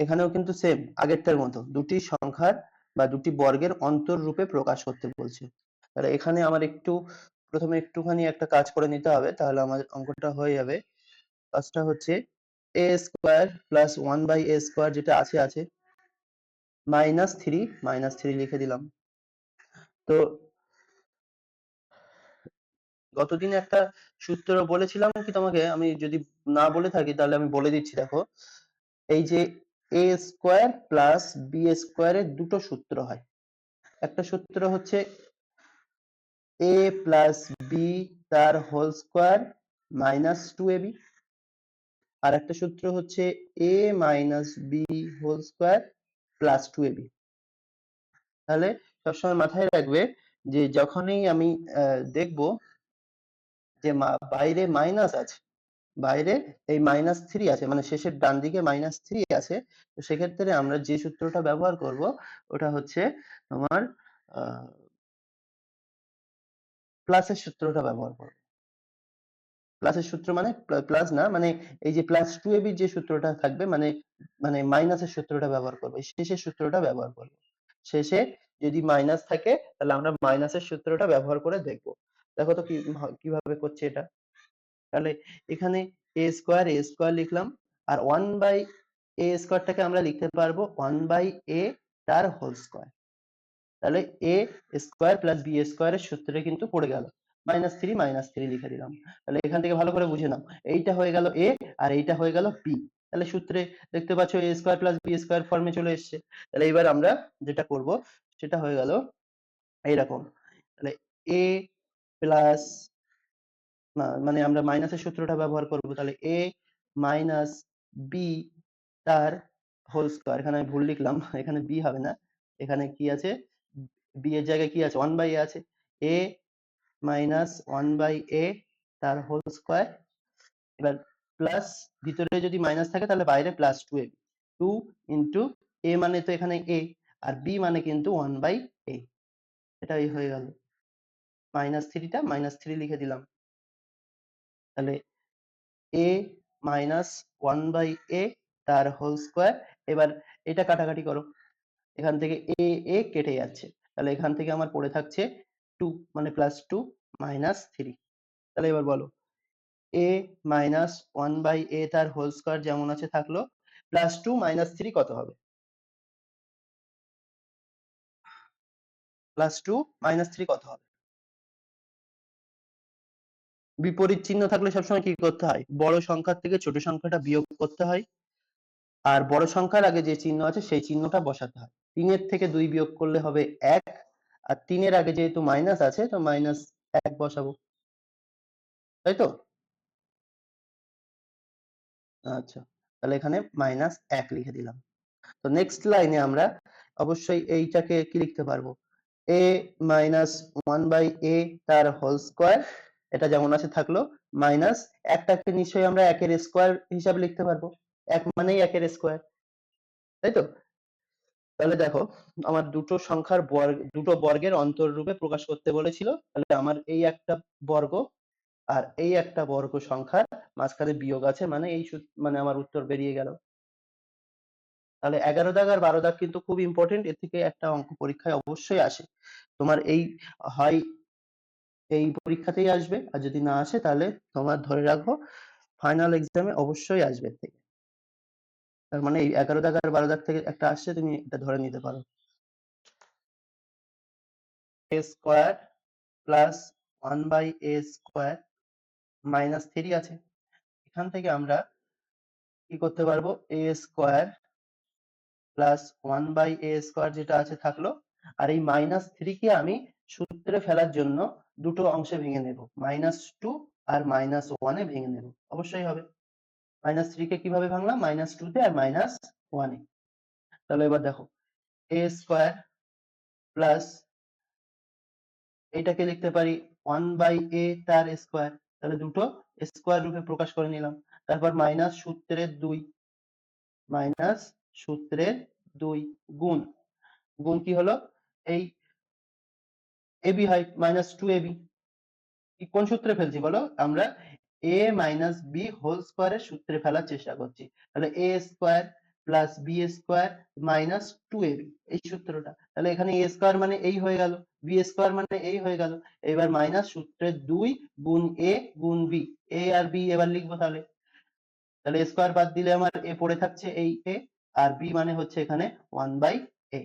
এখানেও কিন্তু সেম আগেরটার মতো। দুটি সংখ্যার বা দুটি বর্গের অন্তর রূপে প্রকাশ করতে বলছে। তাহলে এখানে আমার একটু, প্রথমে একটুখানি একটা কাজ করে নিতে হবে, তাহলে আমার অঙ্কটা হয়ে যাবে। কাজটা হচ্ছে a square plus one by a square যেটা আছে আছে মাইনাস থ্রি মাইনাস থ্রি লিখে দিলাম। তো গতদিন একটা সূত্র বলেছিলাম কি তোমাকে? আমি যদি না বলে থাকি তাহলে আমি বলে দিচ্ছি, দেখো। এই যে এ স্কোয়ার প্লাস বি স্কোয়ারের দুটো সূত্র হয়। একটা সূত্র হচ্ছে এ প্লাস বি তার whole square minus two a b আর একটা সূত্র হচ্ছে a minus b whole square plus two a b তাহলে সবসময় মাথায় রাখবে যে যখনই আমি দেখব যে বাইরে মাইনাস আছে বাইরে এই মাইনাস থ্রি আছে মানে শেষের ডান দিকে মাইনাস থ্রি আছে, তো সেক্ষেত্রে আমরা যে সূত্রটা ব্যবহার করব, ওটা হচ্ছে তোমার প্লাসের সূত্রটা ব্যবহার করব। প্লাসের সূত্র মানে প্লাস না মানে এই যে প্লাস টু এবির যে সূত্রটা থাকবে মানে মানে মাইনাসের সূত্রটা ব্যবহার করব শেষের সূত্রটা ব্যবহার করব। শেষে যদি মাইনাস থাকে, তাহলে আমরা মাইনাসের সূত্রটা ব্যবহার করে দেখব। দেখো তো কীভাবে করছে এটা। তাহলে এখানে এ স্কোয়ার এ স্কোয়ার লিখলাম, আর ওয়ান বাই এ স্কোয়ারটাকে আমরা লিখতে পারব ওয়ান বাই এ তার হোল স্কোয়ার তাহলে এ স্কোয়ার প্লাস বি স্কোয়ারের সূত্রে কিন্তু পড়ে গেল। মাইনাস থ্রি মাইনাস থ্রি লিখে দিলাম। তাহলে এখান থেকে ভালো করে বুঝে নাও। এইটা হয়ে গেল এ আর এইটা হয়ে গেল বি তাহলে সূত্রে দেখতে পাচ্ছ a square plus b square ফর্মে চলে এসছে। তাহলে এবার আমরা যেটা করব, সেটা হয়ে গেল এইরকম। তাহলে এ প্লাস মানে আমরা মাইনাসের সূত্রটা ব্যবহার করব, তাহলে এ মাইনাস বি তার হোল স্কোয়ার এখানে আমি ভুল লিখলাম, এখানে বি হবে না, এখানে কি আছে? বি এর জায়গায় কি আছে? ওয়ান বাই এ আছে। A minus one by a তার হোল স্কোয়ার এবার প্লাস ভিতরে যদি মাইনাস থাকে, তাহলে বাইরে plus two a two into a মানে তো এখানে এ আর বি মানে কিন্তু ওয়ান বাই এ এটাই হয়ে গেল। মাইনাস থ্রিটা মাইনাস থ্রি লিখে দিলাম। তাহলে a minus one by a তার হোল স্কোয়ার এবার এটা কাটাকাটি করো। এখান থেকে এ এ কেটে যাচ্ছে। তাহলে এখান থেকে আমার পড়ে থাকছে টু মানে প্লাস টু মাইনাস থ্রি তাহলে এবার বলো a minus one by a তার হোল স্কোয়ার যেমন আছে থাকল প্লাস টু মাইনাস থ্রি কত হবে? প্লাস টু মাইনাস থ্রি কত হবে? বিপরীত চিহ্ন থাকলে সবসময় কি করতে হয়? বড় সংখ্যার থেকে ছোট সংখ্যাটা বিয়োগ করতে হয়। আর বড় সংখ্যার আগে যে চিহ্ন আছে, সেই চিহ্নটা বসাতে হয়। তিনের থেকে দুই বিয়োগ করলে হবে এক। আর তিনের আগে যেহেতু মাইনাস আছে, তো মাইনাস এক বসাবো। তাই তো? আচ্ছা তাহলে এখানে মাইনাস এক লিখে দিলাম। তো নেক্সট লাইনে আমরা অবশ্যই এইটাকে কি লিখতে পারব? A minus one by a তার হোল স্কোয়ার এটা যেমন আছে থাকল মাইনাস একটাকে নিশ্চয়ই আমরা একের স্কোয়ার হিসাবে লিখতে পারব। এক মানেই একের স্কোয়ার তাই তো? তাহলে দেখো, আমার দুটো সংখ্যার বর্গ, দুটো বর্গের অন্তররূপে প্রকাশ করতে বলেছিল। তাহলে আমার এই একটা বর্গ আর এই একটা বর্গ সংখ্যার মাঝখানে বিয়োগ আছে মানে এই মানে আমার উত্তর বেরিয়ে গেল। তাহলে এগারো দাগ আর বারো দাগ কিন্তু খুব ইম্পর্টেন্ট এর থেকে একটা অঙ্ক পরীক্ষায় অবশ্যই আসে। তোমার এই হয় এই পরীক্ষাতেই আসবে। আর যদি না আসে, তাহলে তোমার ধরে রাখো ফাইনাল এক্সামে অবশ্যই আসবে থেকে। তার মানে এই এগারো দাগ আর বারো দাগ থেকে একটা আসছে, তুমি এটা ধরে নিতে পারো। A square plus one by a square minus three আছে। এখান থেকে আমরা কি করতে পারব? A square plus one by a square যেটা আছে থাকল আর এই মাইনাস থ্রি কে আমি সূত্রে ফেলার জন্য দুটো অংশে ভেঙে নেব। মাইনাস টু আর মাইনাস ওয়ানে ভেঙে নেব। অবশ্যই হবে। মাইনাস থ্রি কে কীভাবে ভাঙলাম? মাইনাস টু তে আর মাইনাস ওয়ানে তাহলে এবার দেখো এ স্কোয়ার প্লাস এটাকে লিখতে পারি ওয়ান বাই এ তার স্কোয়ার তাহলে দুটো স্কোয়ার রূপে প্রকাশ করে নিলাম। তারপর মাইনাস সূত্রের দুই। মাইনাস সূত্রের দুই গুণ। গুণ কি হলো? এই এবি হয় মাইনাস টু এবি কোন সূত্রে ফেলছি বলো? আমরা এ মাইনাস বি হোল স্কোয়ারের সূত্রে ফেলার চেষ্টা করছি। তাহলে a square plus b square minus two a এই সূত্রটা। তাহলে এখানে এ স্কোয়ার মানে এই হয়ে গেল বি স্কোয়ার মানে এই হয়ে গেল। এবার মাইনাস সূত্রের দুই গুণ এ গুণ বি এ আর বি এবার লিখব তাহলে। তাহলে স্কোয়ার বাদ দিলে আমার এ পড়ে থাকছে এই এ আর বি মানে হচ্ছে এখানে ওয়ান বাই এ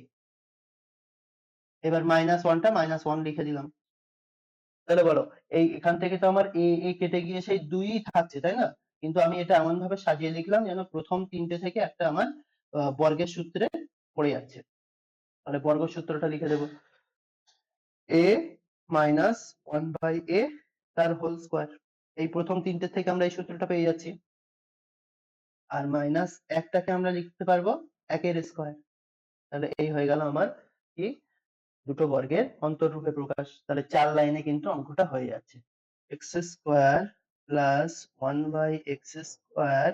এবার মাইনাস ওয়ানটা মাইনাস ওয়ান লিখে দিলাম। তাহলে বলো, এই এখান থেকে তো আমার এ এ কেটে গিয়ে সেই দুই থাকছে, তাই না? কিন্তু আমি এটা এমন ভাবে সাজিয়ে লিখলাম যেন প্রথম তিনটে থেকে একটা আমার বর্গের সূত্রে পড়ে যাচ্ছে। তাহলে বর্গ সূত্রটা লিখে দেবো। A minus one by a তার হোল স্কোয়ার এই প্রথম তিনটে থেকে আমরা এই সূত্রটা পেয়ে যাচ্ছি। আর মাইনাস একটাকে আমরা লিখতে পারব একের স্কোয়ার তাহলে এই হয়ে গেল আমার কি? দুটো বর্গের অন্তর অন্তররূপে প্রকাশ। তাহলে চার লাইনে কিন্তু অঙ্কটা হয়ে যাচ্ছে। X square plus one by x square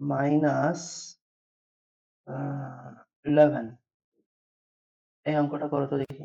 minus eleven এই অঙ্কটা করো তো দেখি।